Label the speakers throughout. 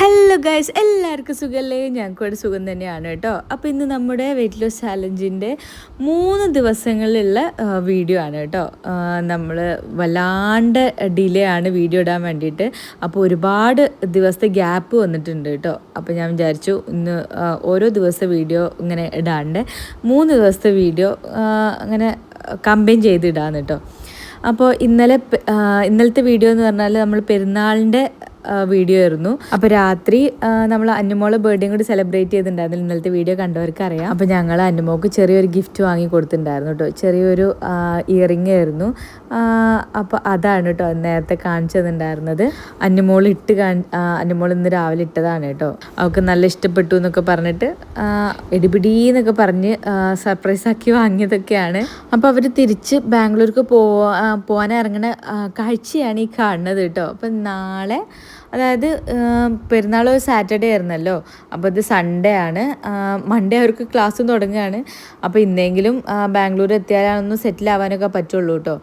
Speaker 1: Hello guys എല്ലാവർക്കും സുഖമല്ലേ ഞങ്ങൾക്ക് ഒരു സുഖം തന്നെയാണ് കേട്ടോ. അപ്പോൾ ഇന്ന് നമ്മുടെ വെയിറ്റ് ലോസ് ചാലഞ്ചിന്റെ മൂന്ന് ദിവസങ്ങളിലുള്ള വീഡിയോ ആണ് കേട്ടോ. നമ്മൾ വല്ലാണ്ട് ഡിലേ ആണ് വീഡിയോ ഇടാൻ വേണ്ടിയിട്ട്. അപ്പോൾ ഒരുപാട് ദിവസത്തെ ഗ്യാപ്പ് വന്നിട്ടുണ്ട് കേട്ടോ. അപ്പോൾ ഞാൻ വിചാരിച്ചു ഇന്ന് ഓരോ ദിവസത്തെ വീഡിയോ ഇങ്ങനെ ഇടാണ്ട് മൂന്ന് ദിവസത്തെ വീഡിയോ അങ്ങനെ കമ്പൈൻ ചെയ്തിടാന്ന് കേട്ടോ. അപ്പോൾ ഇന്നലെ ഇന്നലത്തെ വീഡിയോ എന്ന് പറഞ്ഞാൽ നമ്മൾ പെരുന്നാളിന്റെ വീഡിയോ ആയിരുന്നു. അപ്പോൾ രാത്രി നമ്മൾ അന്നുമോളെ ബർത്ത്ഡേയും കൂടി സെലിബ്രേറ്റ് ചെയ്തിട്ടുണ്ടായിരുന്നു. ഇന്നലത്തെ വീഡിയോ കണ്ടവർക്ക് അറിയാം അപ്പോൾ ഞങ്ങൾ അന്നുമോൾക്ക് ചെറിയൊരു ഗിഫ്റ്റ് വാങ്ങി കൊടുത്തിട്ടുണ്ടായിരുന്നു കേട്ടോ ചെറിയൊരു ഇയറിംഗ് ആയിരുന്നു. അപ്പോൾ അതാണ് കേട്ടോ നേരത്തെ കാണിച്ചതുണ്ടായിരുന്നത് അന്നുമോൾ ഇട്ട് അന്നുമോൾ ഇന്ന് രാവിലെ ഇട്ടതാണ് കേട്ടോ അവൾക്ക് നല്ല ഇഷ്ടപ്പെട്ടു എന്നൊക്കെ പറഞ്ഞിട്ട് എടിപിടി എന്നൊക്കെ പറഞ്ഞ് സർപ്രൈസ് ആക്കി വാങ്ങിയതൊക്കെയാണ്. അപ്പോൾ അവർ തിരിച്ച് ബാംഗ്ലൂർക്ക് പോവാൻ ഇറങ്ങണ കാഴ്ചയാണ് ഈ കാണുന്നത് കേട്ടോ അപ്പം നാളെ അതായത് പെരുന്നാൾ ഒരു സാറ്റർഡേ ആയിരുന്നല്ലോ. അപ്പോൾ ഇത് സൺഡേ ആണ്. മൺഡേ അവർക്ക് ക്ലാസ് തുടങ്ങുകയാണ്. അപ്പോൾ ഇന്നെങ്കിലും ബാംഗ്ലൂർ എത്തിയാലാണൊന്നും സെറ്റിൽ ആവാനൊക്കെ പറ്റുള്ളൂ കേട്ടോ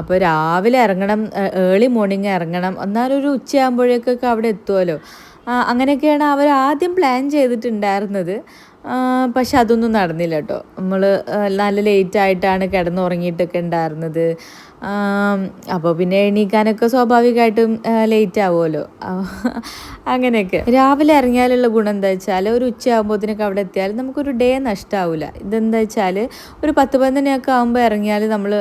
Speaker 1: അപ്പോൾ രാവിലെ ഇറങ്ങണം ഏർലി മോർണിംഗ് ഇറങ്ങണം. എന്നാലും ഒരു ഉച്ചയാകുമ്പോഴേക്കൊക്കെ അവിടെ എത്തുമല്ലോ അങ്ങനെയൊക്കെയാണ് അവർ ആദ്യം പ്ലാൻ ചെയ്തിട്ടുണ്ടായിരുന്നത്. പക്ഷെ അതൊന്നും നടന്നില്ല കേട്ടോ നമ്മൾ നല്ല ലേറ്റായിട്ടാണ് കിടന്നുറങ്ങിയിട്ടൊക്കെ ഉണ്ടായിരുന്നത്. അപ്പോൾ പിന്നെ എണീക്കാനൊക്കെ സ്വാഭാവികമായിട്ടും ലേറ്റ് ആവുമല്ലോ. അങ്ങനെയൊക്കെ. രാവിലെ ഇറങ്ങിയാലുള്ള ഗുണം എന്താ വെച്ചാൽ ഒരു ഉച്ചയാകുമ്പോഴത്തേനൊക്കെ അവിടെ എത്തിയാൽ നമുക്കൊരു ഡേ നഷ്ടമാവില്ല ഇതെന്താ വെച്ചാൽ ഒരു പത്ത് പതിനൊക്കെ ആകുമ്പോൾ ഇറങ്ങിയാൽ നമ്മൾ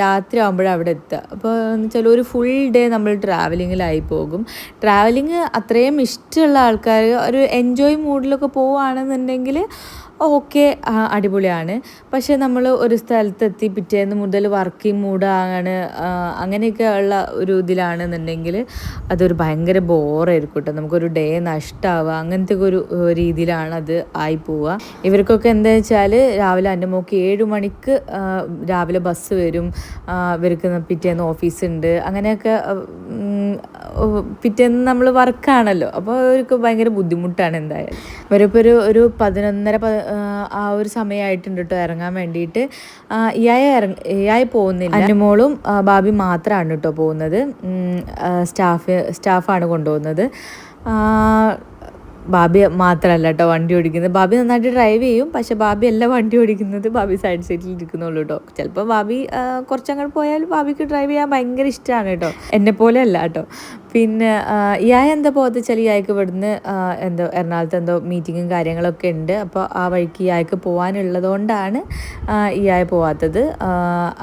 Speaker 1: രാത്രി ആകുമ്പോഴാണ് അവിടെ എത്തുക. അപ്പോൾ എന്ന് വെച്ചാൽ ഒരു ഫുൾ ഡേ നമ്മൾ ട്രാവലിങ്ങിലായി പോകും. ട്രാവലിങ് അത്രയും ഇഷ്ടമുള്ള ആൾക്കാർ ഒരു എൻജോയ് മൂഡിലൊക്കെ പോവുകയാണെന്നുണ്ടെങ്കിൽ ഓക്കെ അടിപൊളിയാണ്. പക്ഷേ നമ്മൾ ഒരു സ്ഥലത്തെത്തി പിറ്റേന്ന് മുതൽ വർക്കിംഗ് മൂഡാണ് അങ്ങനെയൊക്കെ ഉള്ള ഒരു ഇതിലാണെന്നുണ്ടെങ്കിൽ അതൊരു ഭയങ്കര ബോറായിരിക്കും കേട്ടോ. നമുക്കൊരു ഡേ നഷ്ടമാവുക അങ്ങനത്തെ ഒരു രീതിയിലാണ് അത് ആയി പോവുക. ഇവർക്കൊക്കെ എന്താ വെച്ചാൽ രാവിലെ എന്റെ മോക്ക് ഏഴ് മണിക്ക് രാവിലെ ബസ് വരും. ഇവർക്ക് പിറ്റേന്ന് ഓഫീസുണ്ട്. അങ്ങനെയൊക്കെ പിറ്റേന്ന് നമ്മൾ വർക്കാണല്ലോ. അപ്പോൾ അവർക്ക് ഭയങ്കര ബുദ്ധിമുട്ടാണ് എന്തായാലും. അവരിപ്പോൾ ഒരു ഒരു പതിനൊന്നര ആ, ഒരു സമയമായിട്ടുണ്ട് കേട്ടോ ഇറങ്ങാൻ വേണ്ടിയിട്ട്. ഇയായ ഇറങ്ങ ഇയായ പോകുന്നില്ല. അനുമോളും ബാബി മാത്രമാണ് കേട്ടോ പോകുന്നത്. സ്റ്റാഫ് സ്റ്റാഫാണ് കൊണ്ടുപോകുന്നത്. ബാബി മാത്രമല്ല കേട്ടോ വണ്ടി ഓടിക്കുന്നത്. ബാബി നന്നായിട്ട് ഡ്രൈവ് ചെയ്യും. പക്ഷെ ബാബി അല്ല വണ്ടി ഓടിക്കുന്നത്. ബാബി സൈഡ് സീറ്റിൽ ഇരിക്കുന്നുള്ളൂ കേട്ടോ ചിലപ്പോൾ ബാബി കുറച്ചങ്ങോട്ട് പോയാൽ ബാബിക്ക് ഡ്രൈവ് ചെയ്യാൻ ഭയങ്കര ഇഷ്ടമാണ് കേട്ടോ എന്നെ പോലെ അല്ല കേട്ടോ പിന്നെ ഇയാൾ എന്താ പോകാത്ത വെച്ചാൽ ഇയാൾക്ക് ഇവിടുന്ന് എന്തോ എറണാകുളത്ത് എന്തോ മീറ്റിങ്ങും കാര്യങ്ങളൊക്കെ ഉണ്ട്. അപ്പോൾ ആ വഴിക്ക് ഇയാൾക്ക് പോകാനുള്ളതുകൊണ്ടാണ് ഇയാൾ പോവാത്തത്.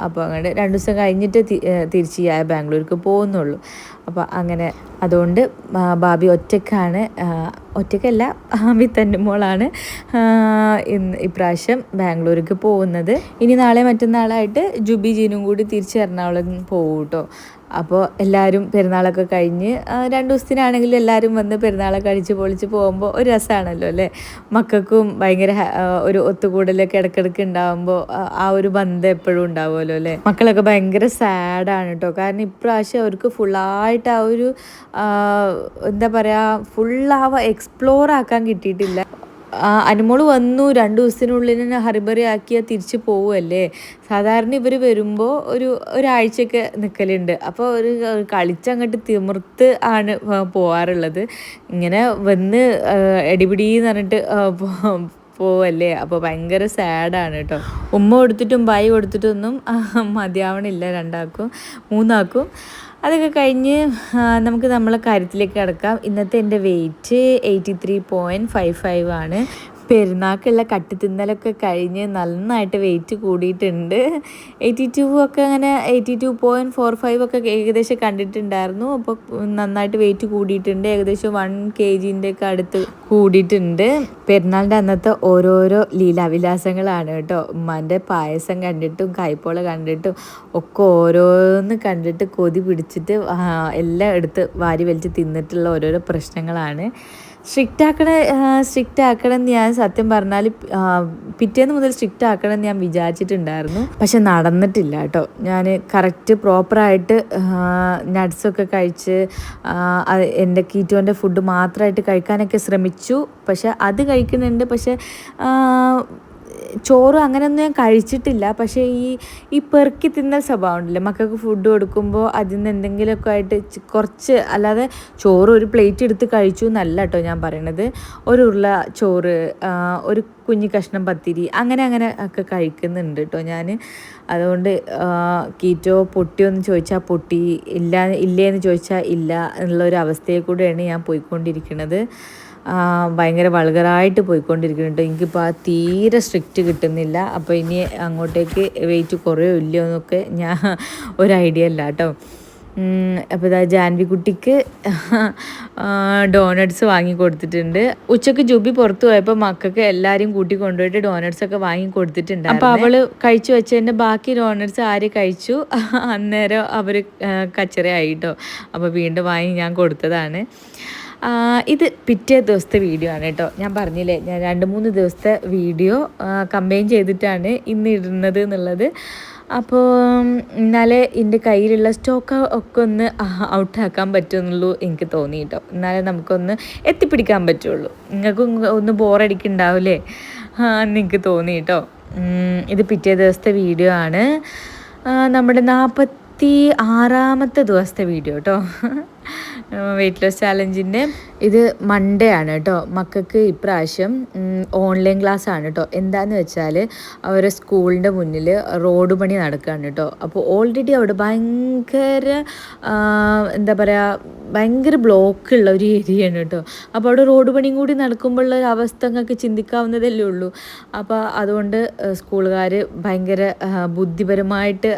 Speaker 1: അപ്പോൾ അങ്ങനെ രണ്ട് ദിവസം കഴിഞ്ഞിട്ട് തിരിച്ച് ഇയാൾ ബാംഗ്ലൂർക്ക് പോകുന്നുള്ളൂ. അപ്പോൾ അങ്ങനെ അതുകൊണ്ട് ബാബി ഒറ്റക്കാണ്. ഒറ്റക്കല്ല ബാബി തന്നെ മോളാണ്. ഇന്ന് ഇപ്രാവശ്യം ബാംഗ്ലൂർക്ക് പോകുന്നത്. ഇനി നാളെ മറ്റന്നാളായിട്ട് ജുബി ജീനും കൂടി തിരിച്ച് എറണാകുളം പോകും കേട്ടോ അപ്പോൾ എല്ലാവരും പെരുന്നാളൊക്കെ കഴിഞ്ഞ് ആ, രണ്ട് ദിവസത്തിനാണെങ്കിലും എല്ലാവരും വന്ന് പെരുന്നാളൊക്കെ അടിച്ച് പൊളിച്ച് പോകുമ്പോൾ ഒരു രസമാണല്ലോ അല്ലേ? മക്കൾക്കും ഭയങ്കര ആ, ഒരു ഒത്തുകൂടലൊക്കെ ഇടയ്ക്കിടയ്ക്ക് ഉണ്ടാകുമ്പോൾ ആ ഒരു ബന്ധം എപ്പോഴും ഉണ്ടാവുമല്ലോ അല്ലേ? മക്കളൊക്കെ ഭയങ്കര സാഡാണ് കേട്ടോ കാരണം ഇപ്രാവശ്യം അവർക്ക് ഫുള്ളായിട്ട് ആ ഒരു ആ, എന്താ പറയുക ഫുള്ളാവ എക്സ്പ്ലോർ ആക്കാൻ കിട്ടിയിട്ടില്ല. ആ, അനുമോൾ വന്നു രണ്ട് ദിവസത്തിനുള്ളിൽ തന്നെ ഹറിബറി ആക്കിയാൽ തിരിച്ച് പോവുമല്ലേ സാധാരണ ഇവർ വരുമ്പോൾ ഒരു ഒരാഴ്ചയൊക്കെ നിൽക്കലുണ്ട് അപ്പോൾ ഒരു കളിച്ചങ്ങോട്ട് തിമിർത്ത് ആണ് പോവാറുള്ളത്. ഇങ്ങനെ വന്ന് എടിപിടി എന്ന് പറഞ്ഞിട്ട് പോവല്ലേ? അപ്പോൾ ഭയങ്കര സാഡാണ് കേട്ടോ ഉമ്മ കൊടുത്തിട്ടും ബായി കൊടുത്തിട്ടൊന്നും മതിയാവണില്ല രണ്ടാക്കും മൂന്നാക്കും അതൊക്കെ കഴിഞ്ഞ് നമുക്ക് നമ്മളെ കാര്യത്തിലേക്ക് കിടക്കാം. ഇന്നത്തെ എന്റെ weight eighty three point five five ആണ്. പെരുന്നാൾക്കുള്ള കട്ടിത്തിന്നലൊക്കെ കഴിഞ്ഞ് നന്നായിട്ട് വെയിറ്റ് കൂടിയിട്ടുണ്ട്. എയ്റ്റി ടു ഒക്കെ അങ്ങനെ eighty two point four five ഒക്കെ ഏകദേശം കണ്ടിട്ടുണ്ടായിരുന്നു. അപ്പോൾ നന്നായിട്ട് വെയിറ്റ് കൂടിയിട്ടുണ്ട്. ഏകദേശം വൺ കെ ജിന്റെ ഒക്കെ അടുത്ത് കൂടിയിട്ടുണ്ട്. പെരുന്നാളിന്റെ അന്നത്തെ ഓരോരോ ലീലാവിലാസങ്ങളാണ് കേട്ടോ. ഉമ്മാന്റെ പായസം കണ്ടിട്ടും കൈപ്പോള കണ്ടിട്ടും ഒക്കെ ഓരോന്ന് കണ്ടിട്ട് കൊതി പിടിച്ചിട്ട് എല്ലാം എടുത്ത് വാരി വലിച്ച് തിന്നിട്ടുള്ള ഓരോരോ പ്രശ്നങ്ങളാണ്. സ്ട്രിക്റ്റ് ആക്കണ സ്ട്രിക്റ്റ് ആക്കണം എന്ന് ഞാൻ സത്യം പറഞ്ഞാൽ പിറ്റേന്ന് മുതൽ സ്ട്രിക്റ്റ് ആക്കണം എന്ന് ഞാൻ വിചാരിച്ചിട്ടുണ്ടായിരുന്നു. പക്ഷെ നടന്നിട്ടില്ല കേട്ടോ. ഞാൻ കറക്റ്റ് പ്രോപ്പറായിട്ട് നട്ട്സൊക്കെ കഴിച്ച് എന്റെ കീറ്റോന്റെ ഫുഡ് മാത്രമായിട്ട് കഴിക്കാനൊക്കെ ശ്രമിച്ചു. പക്ഷെ അത് കഴിക്കുന്നുണ്ട്. പക്ഷെ ചോറ് അങ്ങനെയൊന്നും ഞാൻ കഴിച്ചിട്ടില്ല. പക്ഷേ ഈ ഈ പെറുക്കി തിന്നൽ സ്വഭാവം ഉണ്ടല്ലോ മക്കൾക്ക് ഫുഡ് കൊടുക്കുമ്പോൾ അതിൽ നിന്ന് എന്തെങ്കിലുമൊക്കെ ആയിട്ട് കുറച്ച് അല്ലാതെ ചോറ് ഒരു പ്ലേറ്റ് എടുത്ത് കഴിച്ചു എന്നല്ല കേട്ടോ ഞാൻ പറയണത്. ഒരു ഉരുള ചോറ് ഒരു കുഞ്ഞു കഷ്ണം പത്തിരി അങ്ങനെ അങ്ങനെ ഒക്കെ കഴിക്കുന്നുണ്ട് കേട്ടോ ഞാൻ. അതുകൊണ്ട് കീറ്റോ പൊട്ടിയോ എന്ന് ചോദിച്ചാൽ പൊട്ടി ഇല്ല ഇല്ലേ എന്ന് ചോദിച്ചാൽ ഇല്ല എന്നുള്ള ഒരു അവസ്ഥയിൽ കൂടെയാണ് ഞാൻ പോയിക്കൊണ്ടിരിക്കുന്നത് ഭയങ്കര വൾഗറായിട്ട് പോയിക്കൊണ്ടിരിക്കുന്നുണ്ട്. എനിക്കിപ്പോൾ ആ തീരെ സ്ട്രിക്റ്റ് കിട്ടുന്നില്ല. അപ്പോൾ ഇനി അങ്ങോട്ടേക്ക് വെയിറ്റ് കുറയോ ഇല്ലയോ എന്നൊക്കെ ഞാൻ ഒരു ഐഡിയ ഇല്ല കേട്ടോ. അപ്പോൾ ഇതാ ജാൻവി കുട്ടിക്ക് വാങ്ങി കൊടുത്തിട്ടുണ്ട്. ഉച്ചയ്ക്ക് ജുബി പുറത്ത് പോയപ്പോൾ മക്കൾക്ക് എല്ലാവരെയും കൂട്ടി കൊണ്ടുപോയിട്ട് ഡോണറ്റ്സ് ഒക്കെ വാങ്ങി കൊടുത്തിട്ടുണ്ട് അപ്പോൾ അവൾ കഴിച്ചു വെച്ചതിന്റെ ബാക്കി ഡോണറ്റ്സ് ആര് കഴിച്ചു? അന്നേരം അവർ കച്ചറയായിട്ടോ അപ്പോൾ വീണ്ടും വാങ്ങി ഞാൻ കൊടുത്തതാണ്. ഇത് പിറ്റേ ദിവസത്തെ വീഡിയോ ആണ് കേട്ടോ. ഞാൻ പറഞ്ഞില്ലേ ഞാൻ രണ്ട് മൂന്ന് ദിവസത്തെ വീഡിയോ കമ്പൈൻ ചെയ്തിട്ടാണ് ഇന്ന് ഇടുന്നത് എന്നുള്ളത്. അപ്പോൾ എന്നാലേ എന്റെ കയ്യിലുള്ള സ്റ്റോക്ക് ഒക്കെ ഒന്ന് ഔട്ടാക്കാൻ പറ്റുമെന്നുള്ളൂ എനിക്ക് തോന്നി കേട്ടോ. എന്നാലേ നമുക്കൊന്ന് എത്തിപ്പിടിക്കാൻ പറ്റുള്ളൂ. നിങ്ങൾക്ക് ഒന്ന് ബോറടിക്കുന്നുണ്ടാവില്ലേ ആ എനിക്ക് തോന്നി കേട്ടോ. ഇത് പിറ്റേ ദിവസത്തെ വീഡിയോ ആണ്. നമ്മുടെ നാൽപ്പത്തി ആറാമത്തെ ദിവസത്തെ വീഡിയോ കേട്ടോ. വെയിറ്റ് ലോസ് ചാലഞ്ചിന്റെ ഇത് മൺഡേ ആണ് കേട്ടോ. മക്കൾക്ക് ഇപ്രാവശ്യം ഓൺലൈൻ ക്ലാസ് ആണ് കേട്ടോ. എന്താണെന്ന് വെച്ചാൽ അവരെ സ്കൂളിന്റെ മുന്നിൽ റോഡ് പണി നടക്കുകയാണ് കേട്ടോ. അപ്പോൾ ഓൾറെഡി അവിടെ ഭയങ്കര എന്താ പറയുക ഭയങ്കര ബ്ലോക്ക് ഉള്ള ഒരു ഏരിയയാണ് കേട്ടോ. അപ്പോൾ അവിടെ റോഡ് പണിയും കൂടി നടക്കുമ്പോഴുള്ള ഒരു അവസ്ഥ നിങ്ങൾക്ക് ചിന്തിക്കാവുന്നതല്ലേ ഉള്ളൂ. അപ്പോൾ അതുകൊണ്ട് സ്കൂളുകാർ ഭയങ്കര ബുദ്ധിപരമായിട്ട്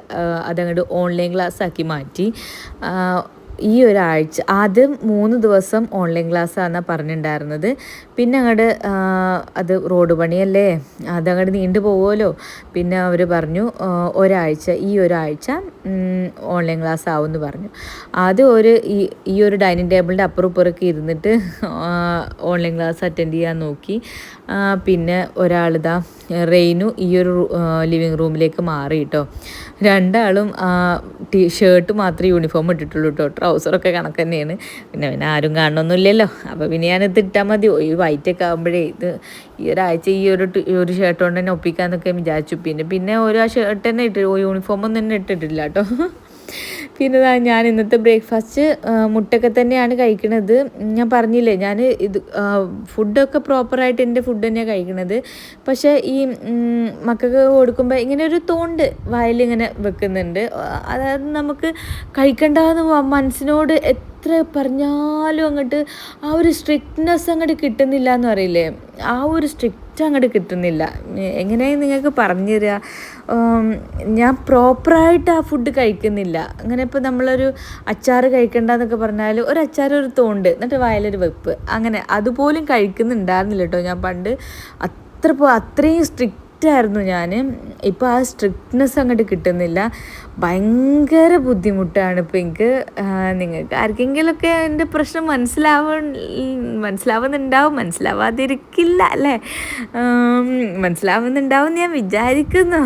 Speaker 1: അതങ്ങോട്ട് ഓൺലൈൻ ക്ലാസ് ആക്കി മാറ്റി. ഈ ഒരാഴ്ച ആദ്യം മൂന്ന് ദിവസം ഓൺലൈൻ ക്ലാസ് ക്ലാസ്സാണ് പറഞ്ഞിട്ടുണ്ടായിരുന്നത് പിന്നെ അങ്ങോട്ട് അത് റോഡ് പണിയല്ലേ? അതങ്ങോട്ട് നീണ്ടു പോകുമല്ലോ പിന്നെ അവർ പറഞ്ഞു ഒരാഴ്ച ഈ ഒരാഴ്ച ഓൺലൈൻ ക്ലാസ് ആവും എന്ന് പറഞ്ഞു. ആദ്യം ഒരു ഈ ഒരു ഡൈനിങ് ടേബിളിന്റെ അപ്പുറം ഇപ്പുറമൊക്കെ ഇരുന്നിട്ട് ഓൺലൈൻ ക്ലാസ് അറ്റൻഡ് ചെയ്യാൻ നോക്കി. പിന്നെ ഒരാളിതാ റെയിനു ഈ ഒരു ലിവിങ് റൂമിലേക്ക് മാറി കേട്ടോ രണ്ടാളും ടീ ഷർട്ട് മാത്രമേ യൂണിഫോം ഇട്ടിട്ടുള്ളൂ കേട്ടോ ട്രൗസറൊക്കെ കണക്ക് തന്നെയാണ്. പിന്നെ പിന്നെ ആരും കാണണമെന്നില്ലല്ലോ അപ്പോൾ പിന്നെ ഞാനിത് ഇട്ടാൽ മതി. ഈ വൈറ്റൊക്കെ ആകുമ്പോഴേ ഇത് ഈ ഒരാഴ്ച ഈ ഒരു ഒരു ഷർട്ട് കൊണ്ട് തന്നെ ഒപ്പിക്കാന്നൊക്കെ വിചാരിച്ചു. പിന്നെ പിന്നെ ഒരു ആ ഷർട്ട് തന്നെ ഇട്ട് യൂണിഫോമൊന്നും തന്നെ ഇട്ടിട്ടില്ല കേട്ടോ പിന്നെ ഞാൻ ഇന്നത്തെ ബ്രേക്ക്ഫാസ്റ്റ് മുട്ടൊക്കെ തന്നെയാണ് കഴിക്കണത്. ഞാൻ പറഞ്ഞില്ലേ ഞാൻ ഇത് ഫുഡൊക്കെ പ്രോപ്പറായിട്ട് എന്റെ ഫുഡ് തന്നെയാണ് കഴിക്കണത്. പക്ഷേ ഈ മക്കൾക്ക് കൊടുക്കുമ്പോൾ ഇങ്ങനെ ഒരു തോണ്ട് വായിലിങ്ങനെ വെക്കുന്നുണ്ട്. അതായത് നമുക്ക് കഴിക്കേണ്ടതെന്ന് മനസ്സിനോട് എത്ര പറഞ്ഞാലും അങ്ങോട്ട് ആ ഒരു സ്ട്രിക്ട്നെസ് അങ്ങോട്ട് കിട്ടുന്നില്ല എന്ന് പറയില്ലേ? ആ ഒരു സ്ട്രിക്റ്റ് അങ്ങോട്ട് കിട്ടുന്നില്ല. എങ്ങനെയാണ് നിങ്ങൾക്ക് പറഞ്ഞു തരിക ഞാൻ പ്രോപ്പറായിട്ട് ആ ഫുഡ് കഴിക്കുന്നില്ല. അങ്ങനെ ഇപ്പോൾ നമ്മളൊരു അച്ചാറ് കഴിക്കണ്ടെന്നൊക്കെ പറഞ്ഞാൽ ഒരു അച്ചാർ ഒരു തോണ്ട് എന്നിട്ട് വയലൊരു വെപ്പ്. അങ്ങനെ അതുപോലും കഴിക്കുന്നുണ്ടായിരുന്നില്ല കേട്ടോ ഞാൻ പണ്ട്. അത്ര അത്രയും സ്ട്രിക്റ്റ് ആയിരുന്നു ഞാൻ ഇപ്പോൾ ആ സ്ട്രിക്ട്നെസ് അങ്ങോട്ട് കിട്ടുന്നില്ല. ഭയങ്കര ബുദ്ധിമുട്ടാണ് ഇപ്പോൾ എനിക്ക്. നിങ്ങൾക്ക് ആർക്കെങ്കിലുമൊക്കെ എന്റെ പ്രശ്നം മനസ്സിലാവ മനസ്സിലാവുന്നുണ്ടാവും. മനസ്സിലാവാതിരിക്കില്ല അല്ലേ? മനസ്സിലാവുന്നുണ്ടാവും ഞാൻ വിചാരിക്കുന്നു.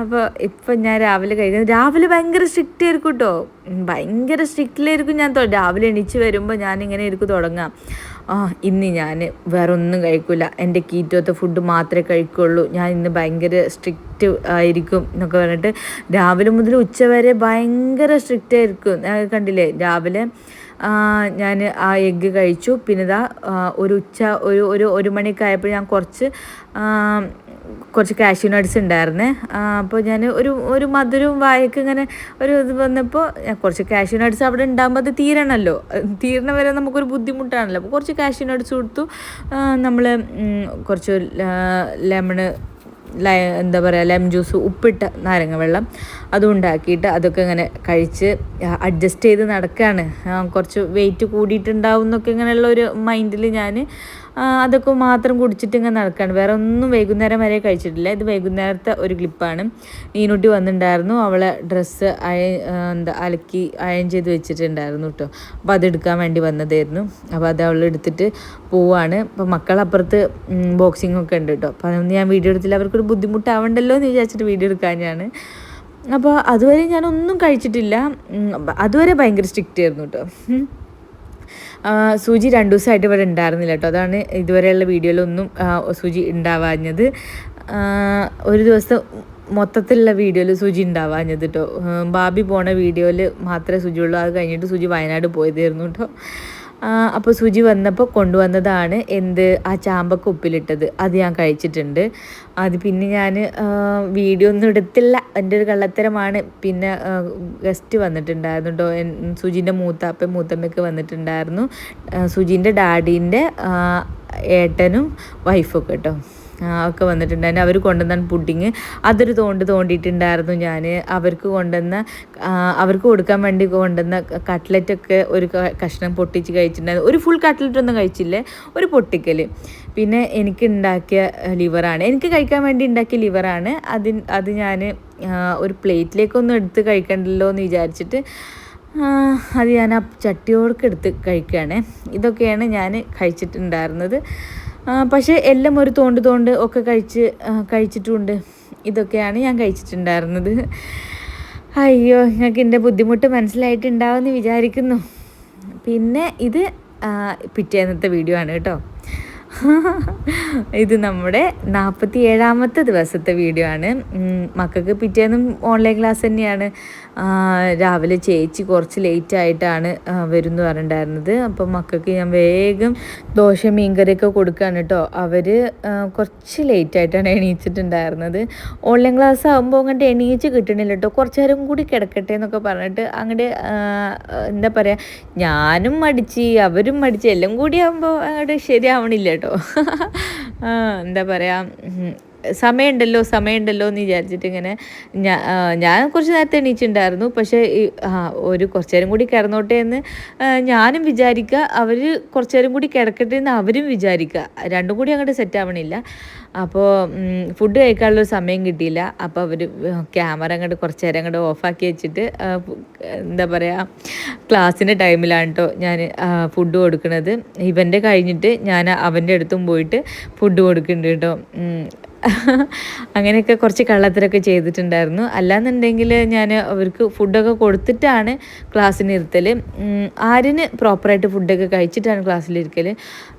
Speaker 1: അപ്പോൾ ഇപ്പം ഞാൻ രാവിലെ കഴിക്കുന്നത് രാവിലെ ഭയങ്കര സ്ട്രിക്റ്റ് ആയിരിക്കും കേട്ടോ ഭയങ്കര സ്ട്രിക്റ്റിലായിരിക്കും ഞാൻ രാവിലെ എണീച്ച് വരുമ്പോൾ ഞാനിങ്ങനെ ആയിരിക്കും തുടങ്ങാം. ആ ഇന്ന് ഞാൻ വേറെ ഒന്നും കഴിക്കില്ല എന്റെ കീറ്റോത്തെ ഫുഡ് മാത്രമേ കഴിക്കുള്ളൂ. ഞാൻ ഇന്ന് ഭയങ്കര സ്ട്രിക്റ്റ് ആയിരിക്കും എന്നൊക്കെ പറഞ്ഞിട്ട് രാവിലെ മുതൽ ഉച്ച വരെ ഭയങ്കര സ്ട്രിക്റ്റ് ആയിരിക്കും. കണ്ടില്ലേ? രാവിലെ ഞാൻ ആ എഗ്ഗ് കഴിച്ചു. പിന്നെ ഒരു ഉച്ച ഒരു ഒരു ഒരു മണിയൊക്കെ ആയപ്പോൾ ഞാൻ കുറച്ച് കുറച്ച് കാഷ്യൂ നട്ട്സ് ഉണ്ടായിരുന്നേ. അപ്പോൾ ഞാൻ ഒരു ഒരു മധുരവും വായക്ക് ഇങ്ങനെ ഒരു ഇത് വന്നപ്പോൾ കുറച്ച് കാഷ്യൂ നട്ട്സ് അവിടെ ഉണ്ടാകുമ്പോൾ അത് തീരണമല്ലോ തീരണ വരെ നമുക്കൊരു ബുദ്ധിമുട്ടാണല്ലോ. അപ്പോൾ കുറച്ച് കാഷ്യൂ നട്ട്സ് കൊടുത്തു. നമ്മൾ കുറച്ച് ലെമണ് എന്താ പറയുക ലെമൺ ജ്യൂസ് ഉപ്പിട്ട നാരങ്ങ വെള്ളം അതും ഉണ്ടാക്കിയിട്ട് അതൊക്കെ ഇങ്ങനെ കഴിച്ച് അഡ്ജസ്റ്റ് ചെയ്ത് നടക്കുകയാണ് കുറച്ച് വെയിറ്റ് കൂടിയിട്ടുണ്ടാവും എന്നൊക്കെ ഇങ്ങനെയുള്ള ഒരു മൈൻഡിൽ ഞാൻ അതൊക്കെ മാത്രം കുടിച്ചിട്ട് ഇങ്ങനെ നടക്കുകയാണ് വേറെ ഒന്നും വൈകുന്നേരം വരെ കഴിച്ചിട്ടില്ല. ഇത് വൈകുന്നേരത്തെ ഒരു ക്ലിപ്പാണ് നീനുട്ടി വന്നിട്ടുണ്ടായിരുന്നു. അവളെ ഡ്രസ്സ് അയ എന്താ അലക്കി അയൺ ചെയ്ത് വെച്ചിട്ടുണ്ടായിരുന്നു കേട്ടോ അപ്പോൾ അതെടുക്കാൻ വേണ്ടി വന്നതായിരുന്നു. അപ്പോൾ അത് അവൾ എടുത്തിട്ട് പോവാണ്. അപ്പോൾ മക്കളപ്പുറത്ത് ബോക്സിംഗ് ഒക്കെ ഉണ്ട് കേട്ടോ അപ്പോൾ അതൊന്നും ഞാൻ വീഡിയോ എടുത്തില്ല. അവർക്കൊരു ബുദ്ധിമുട്ടാവണ്ടല്ലോ എന്ന് വിചാരിച്ചിട്ട് വീഡിയോ എടുക്കാനാണ് അപ്പോൾ അതുവരെ ഞാനൊന്നും കഴിച്ചിട്ടില്ല. അതുവരെ ഭയങ്കര സ്ട്രിക്റ്റ് ആയിരുന്നു കേട്ടോ സൂചി രണ്ട് ദിവസമായിട്ട് ഇവിടെ ഉണ്ടായിരുന്നില്ല കേട്ടോ അതാണ് ഇതുവരെയുള്ള വീഡിയോയിലൊന്നും സൂചി ഉണ്ടാവാഞ്ഞത് ഒരു ദിവസം മൊത്തത്തിലുള്ള വീഡിയോയിൽ സുജി ഉണ്ടാവാഞ്ഞത് കേട്ടോ ബാബി പോണ വീഡിയോയിൽ മാത്രമേ സുജി ഉള്ളൂ അത് കഴിഞ്ഞിട്ട് സുജി വയനാട് പോയതായിരുന്നു കേട്ടോ അപ്പോൾ സുജി വന്നപ്പോൾ കൊണ്ടുവന്നതാണ് എന്ത്? ആ ചാമ്പക്ക ഉപ്പിലിട്ടത്. അത് ഞാൻ കഴിച്ചിട്ടുണ്ട്. അത് പിന്നെ ഞാൻ വീഡിയോ ഒന്നും എടുത്തില്ല. എന്റെ ഒരു കള്ളത്തരമാണ്. പിന്നെ ഗസ്റ്റ് വന്നിട്ടുണ്ടായിരുന്നു കേട്ടോ സുജിന്റെ മൂത്താപ്പ മൂത്തമ്മയ്ക്ക് വന്നിട്ടുണ്ടായിരുന്നു. സുജിന്റെ ഡാഡീന്റെ ഏട്ടനും വൈഫൊക്കെ കേട്ടോ ഒക്കെ വന്നിട്ടുണ്ടായിരുന്നു. അവർ കൊണ്ടുവന്ന പുഡിങ് അതൊരു തോണ്ട് തോണ്ടിയിട്ടുണ്ടായിരുന്നു ഞാൻ അവർക്ക് കൊണ്ടുവന്ന അവർക്ക് കൊടുക്കാൻ വേണ്ടി കൊണ്ടുവന്ന കട്ട്ലറ്റൊക്കെ ഒരു കഷ്ണം പൊട്ടിച്ച് കഴിച്ചിട്ടുണ്ടായിരുന്നു. ഒരു ഫുൾ കട്ട്ലറ്റ് ഒന്നും കഴിച്ചില്ലേ. ഒരു പൊട്ടിക്കൽ പിന്നെ എനിക്ക് ഉണ്ടാക്കിയ ലിവറാണ്. എനിക്ക് കഴിക്കാൻ വേണ്ടി ഉണ്ടാക്കിയ ലിവറാണ്. അതിന് അത് ഞാൻ ഒരു പ്ലേറ്റിലേക്കൊന്നും എടുത്ത് കഴിക്കണ്ടല്ലോ എന്ന് വിചാരിച്ചിട്ട് അത് ഞാൻ ആ ചട്ടിയോടൊക്കെ എടുത്ത് കഴിക്കുകയാണ് ഇതൊക്കെയാണ് ഞാൻ കഴിച്ചിട്ടുണ്ടായിരുന്നത്. പക്ഷേ എല്ലാം ഒരു തോണ്ട് തോണ്ട് ഒക്കെ കഴിച്ച് കഴിച്ചിട്ടുമുണ്ട് ഇതൊക്കെയാണ് ഞാൻ കഴിച്ചിട്ടുണ്ടായിരുന്നത്. അയ്യോ നിങ്ങൾക്ക് എന്റെ ബുദ്ധിമുട്ട് മനസ്സിലായിട്ടുണ്ടാവുമെന്ന് വിചാരിക്കുന്നു. പിന്നെ ഇത് പിറ്റേന്നത്തെ വീഡിയോ ആണ് കേട്ടോ. ഇത് നമ്മുടെ നാൽപ്പത്തി ഏഴാമത്തെ ദിവസത്തെ വീഡിയോ ആണ്. മക്കൾക്ക് പിറ്റേന്നും ഓൺലൈൻ ക്ലാസ് തന്നെയാണ്. രാവിലെ ചേച്ചി കുറച്ച് ലേറ്റ് ആയിട്ടാണ് വരുന്നു പറഞ്ഞിട്ടുണ്ടായിരുന്നത്. അപ്പം മക്കൾക്ക് ഞാൻ വേഗം ദോശ മീൻകറിയൊക്കെ കൊടുക്കുകയാണ് കേട്ടോ. അവർ കുറച്ച് ലേറ്റ് ആയിട്ടാണ് എണീച്ചിട്ടുണ്ടായിരുന്നത്. ഓൺലൈൻ ക്ലാസ് ആകുമ്പോൾ അങ്ങോട്ട് എണീച്ച് കിട്ടണില്ല കേട്ടോ. കുറച്ച് നേരം കൂടി കിടക്കട്ടെ എന്നൊക്കെ പറഞ്ഞിട്ട് അങ്ങോട്ട് എന്താ പറയുക ഞാനും മടിച്ച് അവരും മടിച്ച് എല്ലാം കൂടി ആകുമ്പോൾ അങ്ങോട്ട് ശരിയാവണില്ല കേട്ടോ. എന്താ പറയുക സമയമുണ്ടല്ലോ സമയമുണ്ടല്ലോ എന്ന് വിചാരിച്ചിട്ട് ഇങ്ങനെ ഞാൻ കുറച്ച് നേരത്തെ എണീച്ചിട്ടുണ്ടായിരുന്നു. പക്ഷേ ഒരു കുറച്ചു നേരം കൂടി കിടന്നോട്ടെ എന്ന് ഞാനും വിചാരിക്കുക അവർ കുറച്ചു നേരം കൂടി കിടക്കട്ടെ എന്ന് അവരും വിചാരിക്കുക. രണ്ടും കൂടി അങ്ങോട്ട് സെറ്റ് ആവണില്ല. അപ്പോൾ ഫുഡ് കഴിക്കാനുള്ളൊരു സമയം കിട്ടിയില്ല. അപ്പോൾ അവർ ക്യാമറ അങ്ങോട്ട് കുറച്ച് നേരം അങ്ങോട്ട് ഓഫാക്കി വെച്ചിട്ട് എന്താ പറയുക ക്ലാസ്സിന്റെ ടൈമിലാണ് കേട്ടോ ഞാൻ ഫുഡ് കൊടുക്കുന്നത് ഇവന്റെ കഴിഞ്ഞിട്ട് ഞാൻ അവന്റെ അടുത്തും പോയിട്ട് ഫുഡ് കൊടുക്കുന്നുണ്ട് കേട്ടോ അങ്ങനെയൊക്കെ കുറച്ച് കള്ളത്തരൊക്കെ ചെയ്തിട്ടുണ്ടായിരുന്നു. അല്ലാന്നുണ്ടെങ്കിൽ ഞാൻ അവർക്ക് ഫുഡൊക്കെ കൊടുത്തിട്ടാണ് ക്ലാസ്സിന് ഇരുത്തൽ ആരിന് പ്രോപ്പറായിട്ട് ഫുഡൊക്കെ കഴിച്ചിട്ടാണ് ക്ലാസ്സിലിരിക്കൽ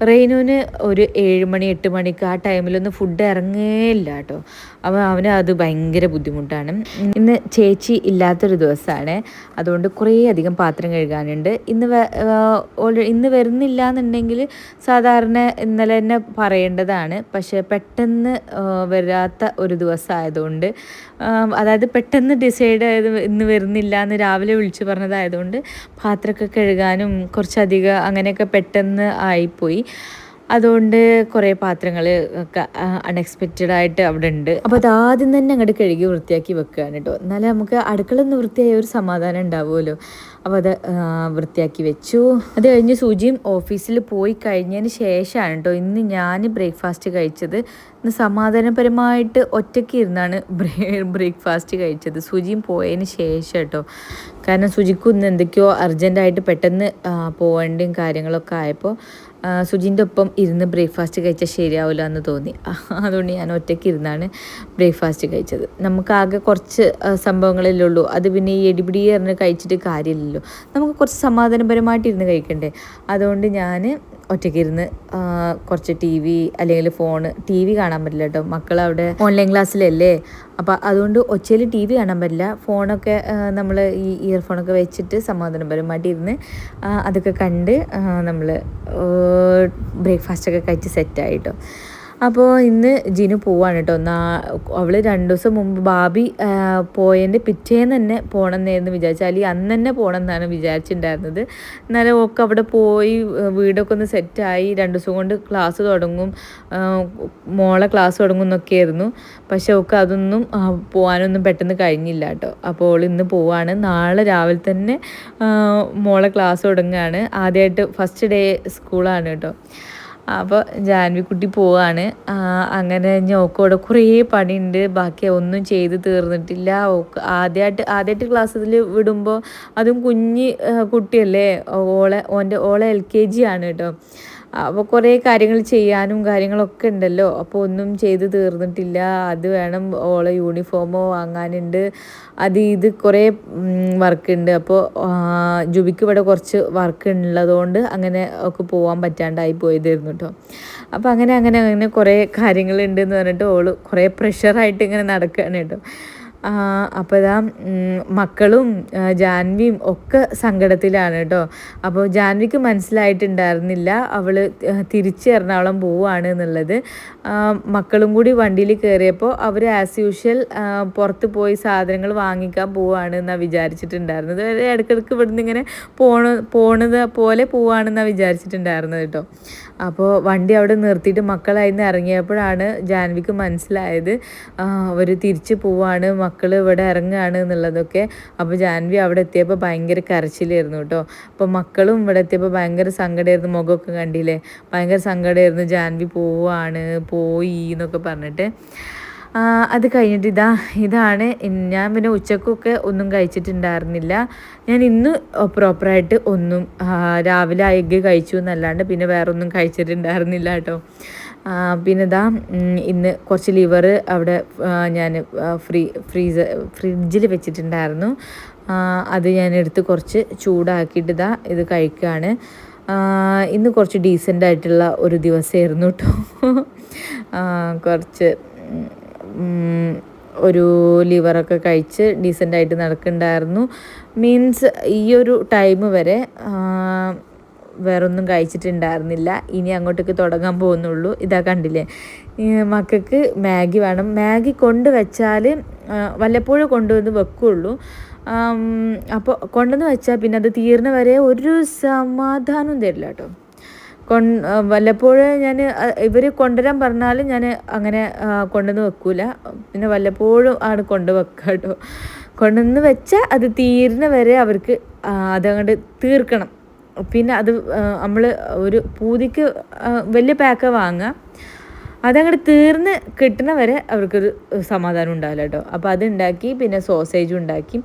Speaker 1: റെയിനുവിന് ഒരു ഏഴ് മണി എട്ട് മണിക്ക് ആ ടൈമിലൊന്നും ഫുഡ് ഇറങ്ങേയില്ല കേട്ടോ അപ്പോൾ അവന് അത് ഭയങ്കര ബുദ്ധിമുട്ടാണ്. ഇന്ന് ചേച്ചി ഇല്ലാത്തൊരു ദിവസമാണ് അതുകൊണ്ട് കുറേ അധികം പാത്രം കഴുകാനുണ്ട്. ഇന്ന് ഇന്ന് വരുന്നില്ല എന്നുണ്ടെങ്കിൽ സാധാരണ ഇന്നലെ തന്നെ പറയേണ്ടതാണ്. പക്ഷേ പെട്ടെന്ന് വരാത്ത ഒരു ദിവസമായതുകൊണ്ട് അതായത് പെട്ടെന്ന് ഡിസൈഡ് ആയത് ഇന്ന് വരുന്നില്ല എന്ന് രാവിലെ വിളിച്ചു പറഞ്ഞതായതുകൊണ്ട് പാത്രമൊക്കെ കഴുകാനും കുറച്ചധികം അങ്ങനെയൊക്കെ പെട്ടെന്ന് ആയിപ്പോയി. അതുകൊണ്ട് കുറേ പാത്രങ്ങൾ ഒക്കെ അൺഎക്സ്പെക്റ്റഡ് ആയിട്ട് അവിടെ ഉണ്ട്. അപ്പോൾ അത് ആദ്യം തന്നെ അങ്ങോട്ട് കഴുകി വൃത്തിയാക്കി വെക്കുകയാണ് കേട്ടോ. എന്നാലേ നമുക്ക് അടുക്കള വൃത്തിയായ ഒരു സമാധാനം ഉണ്ടാവുമല്ലോ. അപ്പോൾ അത് വൃത്തിയാക്കി വെച്ചു. അത് കഴിഞ്ഞ് സുജിയും ഓഫീസിൽ പോയി കഴിഞ്ഞതിന് ശേഷമാണ് കേട്ടോ ഇന്ന് ഞാൻ ബ്രേക്ക്ഫാസ്റ്റ് കഴിച്ചത്. ഇന്ന് സമാധാനപരമായിട്ട് ഒറ്റയ്ക്ക് ഇരുന്നാണ് ബ്രേക്ക്ഫാസ്റ്റ് കഴിച്ചത്. സുജിയും പോയതിന് ശേഷം കേട്ടോ. കാരണം സുജിക്കും ഇന്ന് എന്തൊക്കെയോ അർജന്റായിട്ട് പെട്ടെന്ന് പോകേണ്ടയും കാര്യങ്ങളൊക്കെ ആയപ്പോൾ സുജിന്റെ ഒപ്പം ഇരുന്ന് ബ്രേക്ക്ഫാസ്റ്റ് കഴിച്ചാൽ ശരിയാവില്ല എന്ന് തോന്നി. അതുകൊണ്ട് ഞാൻ ഒറ്റയ്ക്ക് ഇരുന്നാണ് ബ്രേക്ക്ഫാസ്റ്റ് കഴിച്ചത്. നമുക്കാകെ കുറച്ച് സംഭവങ്ങളല്ലേ ഉള്ളൂ അത് പിന്നെ ഈ എടിപിടി പറഞ്ഞ് കഴിച്ചിട്ട് കാര്യമില്ലല്ലോ. നമുക്ക് കുറച്ച് സമാധാനപരമായിട്ട് ഇരുന്ന് കഴിക്കണ്ടേ? അതുകൊണ്ട് ഞാൻ ഒറ്റയ്ക്കിരുന്ന് കുറച്ച് ടി വി അല്ലെങ്കിൽ ഫോണ് ടി വി കാണാൻ പറ്റില്ല കേട്ടോ. മക്കൾ അവിടെ ഓൺലൈൻ ക്ലാസ്സിലല്ലേ അപ്പോൾ അതുകൊണ്ട് ഒച്ചയിൽ ടി വി കാണാൻ പറ്റില്ല. ഫോണൊക്കെ നമ്മൾ ഈ ഇയർഫോണൊക്കെ വെച്ചിട്ട് സമാധാനപരമായിട്ട് ഇരുന്ന് അതൊക്കെ കണ്ട് നമ്മൾ ബ്രേക്ക്ഫാസ്റ്റൊക്കെ കഴിച്ച് സെറ്റായിട്ടോ അപ്പോൾ ഇന്ന് ജിനു പോവാണ് കേട്ടോ. നാ അവൾ രണ്ട് ദിവസം മുമ്പ് ബാബി പോയതിന്റെ പിറ്റേന്ന് തന്നെ പോകണമെന്നായിരുന്നു വിചാരിച്ചാൽ അല്ലെങ്കിൽ അന്ന് തന്നെ പോകണം എന്നാണ് വിചാരിച്ചിട്ടുണ്ടായിരുന്നത് എന്നാലും ഒക്കെ അവിടെ പോയി വീടൊക്കെ ഒന്ന് സെറ്റായി രണ്ട് ദിവസം കൊണ്ട് ക്ലാസ് തുടങ്ങും മോളെ ക്ലാസ് തുടങ്ങും എന്നൊക്കെയായിരുന്നു. പക്ഷെ ഒക്കെ അതൊന്നും പോകാനൊന്നും പെട്ടെന്ന് കഴിഞ്ഞില്ല കേട്ടോ. അപ്പോൾ അവൾ ഇന്ന് പോവാണ്. നാളെ രാവിലെ തന്നെ മോളെ ക്ലാസ് തുടങ്ങുകയാണ് ആദ്യമായിട്ട് ഫസ്റ്റ് ഡേ സ്കൂളാണ് കേട്ടോ. അപ്പോൾ ജാൻവിക്കുട്ടി പോവാണ്. അങ്ങനെ ഞോക്കോടെ കുറേ പണിയുണ്ട്. ബാക്കി ഒന്നും ചെയ്ത് തീർന്നിട്ടില്ല. ആദ്യമായിട്ട് ആദ്യമായിട്ട് ക്ലാസ്സിൽ വിടുമ്പോൾ അതും കുഞ്ഞ് കുട്ടിയല്ലേ? ഓളെ ഓന്റെ ഓളെ എൽ കെ ജി ആണ് കേട്ടോ അപ്പോൾ കുറേ കാര്യങ്ങൾ ചെയ്യാനും കാര്യങ്ങളൊക്കെ ഉണ്ടല്ലോ. അപ്പോൾ ഒന്നും ചെയ്ത് തീർന്നിട്ടില്ല. അത് വേണം ഓളെ യൂണിഫോമോ വാങ്ങാനുണ്ട്. അത് ഇത് കുറേ വർക്ക് ഉണ്ട്. അപ്പോൾ ജുബിക്ക് ഇവിടെ കുറച്ച് വർക്ക് ഉള്ളതുകൊണ്ട് അങ്ങനെ ഒക്കെ പോകാൻ പറ്റാണ്ടായി പോയതായിരുന്നു കേട്ടോ അപ്പോൾ അങ്ങനെ അങ്ങനെ അങ്ങനെ കുറേ കാര്യങ്ങളുണ്ട് എന്ന് പറഞ്ഞിട്ട് ഓൾ കുറേ പ്രഷറായിട്ട് ഇങ്ങനെ നടക്കുകയാണ് കേട്ടോ അപ്പോൾ ഇതാ മക്കളും ജാൻവിയും ഒക്കെ സങ്കടത്തിലാണ് കേട്ടോ അപ്പോൾ ജാൻവിക്ക് മനസ്സിലായിട്ടുണ്ടായിരുന്നില്ല അവൾ തിരിച്ച് എറണാകുളം പോവുകയാണ് എന്നുള്ളത്. മക്കളും കൂടി വണ്ടിയിൽ കയറിയപ്പോൾ അവർ ആസ് യൂഷ്വൽ പുറത്ത് പോയി സാധനങ്ങൾ വാങ്ങിക്കാൻ പോവുകയാണ് എന്നാണ് വിചാരിച്ചിട്ടുണ്ടായിരുന്നത്. ഇടയ്ക്കിടയ്ക്ക് ഇവിടുന്ന് ഇങ്ങനെ പോണ പോണത് പോലെ പോവുകയാണെന്നാണ് വിചാരിച്ചിട്ടുണ്ടായിരുന്നത് കേട്ടോ അപ്പോൾ വണ്ടി അവിടെ നിർത്തിയിട്ട് മക്കളായിരുന്നു ഇറങ്ങിയപ്പോഴാണ് ജാൻവിക്ക് മനസ്സിലായത്. അവർ തിരിച്ച് പോവാണ് ഇവിടെ ഇറങ്ങുകയാണ് എന്നുള്ളതൊക്കെ അപ്പോൾ ജാൻവി അവിടെ എത്തിയപ്പോൾ ഭയങ്കര കരച്ചിലായിരുന്നു കേട്ടോ. അപ്പോൾ മക്കളും ഇവിടെ എത്തിയപ്പോൾ ഭയങ്കര സങ്കടമായിരുന്നു മുഖമൊക്കെ കണ്ടില്ലേ? ഭയങ്കര സങ്കടമായിരുന്നു ജാൻവി പോവാണ് പോയി എന്നൊക്കെ പറഞ്ഞിട്ട്. അത് കഴിഞ്ഞിട്ട് ഇതാ ഇതാണ് ഞാൻ പിന്നെ ഉച്ചക്കൊക്കെ ഒന്നും കഴിച്ചിട്ടുണ്ടായിരുന്നില്ല. ഞാൻ ഇന്ന് പ്രോപ്പറായിട്ട് ഒന്നും രാവിലെ എഗ്ഗ് കഴിച്ചു എന്നല്ലാണ്ട് പിന്നെ വേറെ ഒന്നും കഴിച്ചിട്ടുണ്ടായിരുന്നില്ല കേട്ടോ. പിന്നെ ഇതാ ഇന്ന് കുറച്ച് ലിവർ അവിടെ ഞാൻ ഫ്രീ ഫ്രീസർ ഫ്രിഡ്ജിൽ വെച്ചിട്ടുണ്ടായിരുന്നു. അത് ഞാൻ എടുത്ത് കുറച്ച് ചൂടാക്കിയിട്ട് ഇതാ ഇത് കഴിക്കുകയാണ് ഇന്ന് കുറച്ച് ഡീസന്റ് ആയിട്ടുള്ള ഒരു ദിവസമായിരുന്നു കേട്ടോ കുറച്ച് ഒരു ലിവറൊക്കെ കഴിച്ച് ഡീസന്റായിട്ട് നടക്കുന്നുണ്ടായിരുന്നു മീൻസ് ഈ ഒരു ടൈം വരെ വേറൊന്നും കഴിച്ചിട്ടുണ്ടായിരുന്നില്ല. ഇനി അങ്ങോട്ടേക്ക് തുടങ്ങാൻ പോകുന്നുള്ളൂ. ഇതാ കണ്ടില്ലേ? മക്കൾക്ക് മാഗി വേണം. മാഗി കൊണ്ട് വെച്ചാൽ വല്ലപ്പോഴും കൊണ്ടുവന്ന് വെക്കുള്ളൂ. അപ്പോൾ കൊണ്ടുവന്ന് വെച്ചാൽ പിന്നെ അത് തീർന്ന വരെ ഒരു സമാധാനവും തരില്ല കേട്ടോ. കൊ വല്ലപ്പോഴും ഞാൻ ഇവർ കൊണ്ടുവരാൻ പറഞ്ഞാലും ഞാൻ അങ്ങനെ കൊണ്ടുവന്ന് വെക്കൂല. പിന്നെ വല്ലപ്പോഴും ആണ് കൊണ്ട് വെക്കുക കേട്ടോ. കൊണ്ടുവന്ന് വെച്ചാൽ അത് തീരുന്ന വരെ അവർക്ക് അതങ്ങോട്ട് തീർക്കണം. പിന്നെ അത് നമ്മൾ ഒരു പൂതിക്ക് വലിയ പാക്ക് വാങ്ങുക. അതങ്ങോട്ട് തീർന്ന് കിട്ടണ വരെ അവർക്കൊരു സമാധാനം ഉണ്ടാവില്ല കേട്ടോ. അപ്പോൾ അതുണ്ടാക്കി പിന്നെ സോസേജ് ഉണ്ടാക്കി.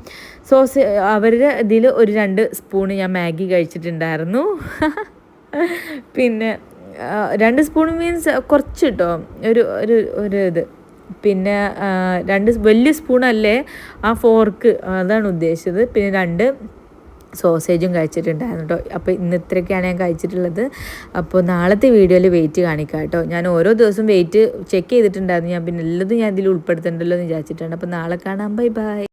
Speaker 1: സോസേ അവരുടെ ഇതിൽ ഒരു രണ്ട് സ്പൂൺ ഞാൻ മാഗി കഴിച്ചിട്ടുണ്ടായിരുന്നു. പിന്നെ രണ്ട് സ്പൂൺ മീൻസ് കുറച്ച് കേട്ടോ ഒരു ഒരു ഒരു ഇത്. പിന്നെ രണ്ട് വലിയ സ്പൂണല്ലേ ആ ഫോർക്ക് അതാണ് ഉദ്ദേശിച്ചത്. പിന്നെ രണ്ട് സോസേജും കഴിച്ചിട്ടുണ്ടായിരുന്നു കേട്ടോ അപ്പോൾ ഇന്ന് ഇത്രയൊക്കെയാണ് ഞാൻ കഴിച്ചിട്ടുള്ളത്. അപ്പോൾ നാളത്തെ വീഡിയോയിൽ വെയിറ്റ് കാണിക്കാം കേട്ടോ. ഞാൻ ഓരോ ദിവസവും വെയിറ്റ് ചെക്ക് ചെയ്തിട്ടുണ്ടായിരുന്നു. ഞാൻ പിന്നെ എല്ലാതും ഞാൻ ഇതിൽ ഉൾപ്പെടുത്തണ്ടല്ലോ എന്ന് വിചാരിച്ചിട്ടുണ്ട് അപ്പോൾ നാളെ കാണാം. Bye bye